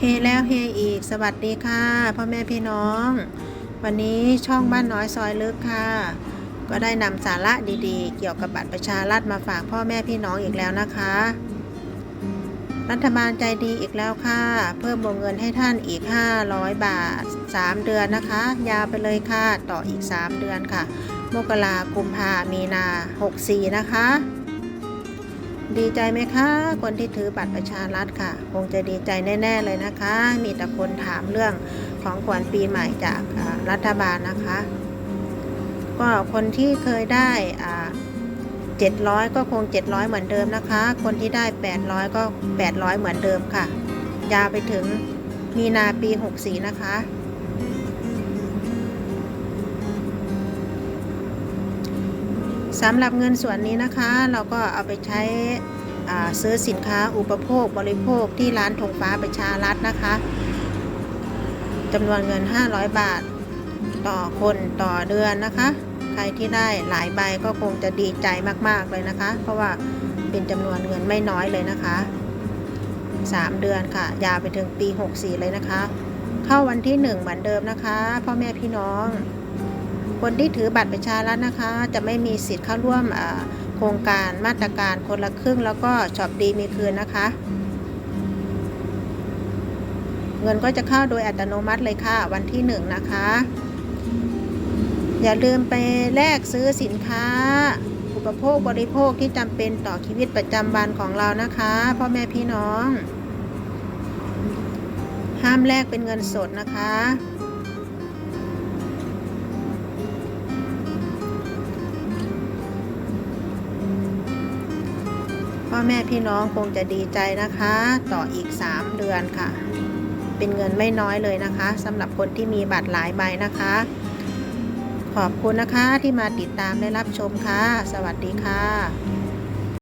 เฮแล้วเฮอีก สวัสดีค่ะพ่อแม่พี่น้อง วันนี้ช่องบ้านน้อยซอยลึกค่ะ ก็ได้นำสาระดีๆ เกี่ยวกับบัตรประชารัฐมาฝากพ่อแม่พี่น้องอีกแล้วนะคะ รัฐบาลใจดีอีกแล้วค่ะ เพิ่มวงเงินให้ท่านอีก 500 บาท 3 เดือนนะคะ ยาวไปเลยค่ะ ต่ออีก 3 เดือนค่ะ มกรากุมภามีนา 64 นะคะ ดีใจไหมคะ คนที่ถือบัตรประชารัฐค่ะ คงจะดีใจแน่ ๆ เลยนะคะ มีแต่คนถามเรื่องของขวัญปีใหม่จากรัฐบาลนะคะ ก็คนที่เคยได้อ่า700ก็คง700เหมือนเดิมนะคะ คนที่ได้800ก็800เหมือนเดิมค่ะ ยาวไปถึงมีนาปี64นะคะ สำหรับเงินส่วนนี้นะคะ เราก็เอาไปใช้ซื้อสินค้าอุปโภคบริโภคที่ร้านธงฟ้าประชารัฐนะคะจำนวนเงิน 500 บาทต่อคนต่อเดือนนะคะ ใครที่ได้หลายใบก็คงจะดีใจมากๆเลยนะคะ เพราะว่าเป็นจำนวนเงินไม่น้อยเลยนะคะ 3 เดือนค่ะ ยาวไปถึงปี 64 เลยนะคะ เข้าวันที่ 1 เหมือนเดิมนะคะพ่อแม่พี่น้อง คนที่ถือบัตรประชารัฐนะคะ จะไม่มีสิทธิ์เข้าร่วมโครงการมาตรการคนละครึ่ง แล้วก็ช็อปดีมีคืนนะคะ เงินก็จะเข้าโดยอัตโนมัติเลยค่ะ วันที่หนึ่งนะคะ อย่าลืมไปแลกซื้อสินค้า อุปโภคบริโภคที่จำเป็นต่อชีวิตประจำวันของเรานะคะพ่อแม่พี่น้อง ห้ามแลกเป็นเงินสดนะคะ พ่อแม่พี่น้องคงจะดีใจนะคะ ต่ออีก 3 เดือนค่ะ เป็นเงินไม่น้อยเลยนะคะสำหรับคนที่มีบัตรหลายใบนะคะ ขอบคุณนะคะที่มาติดตามและรับชมค่ะ สวัสดีค่ะ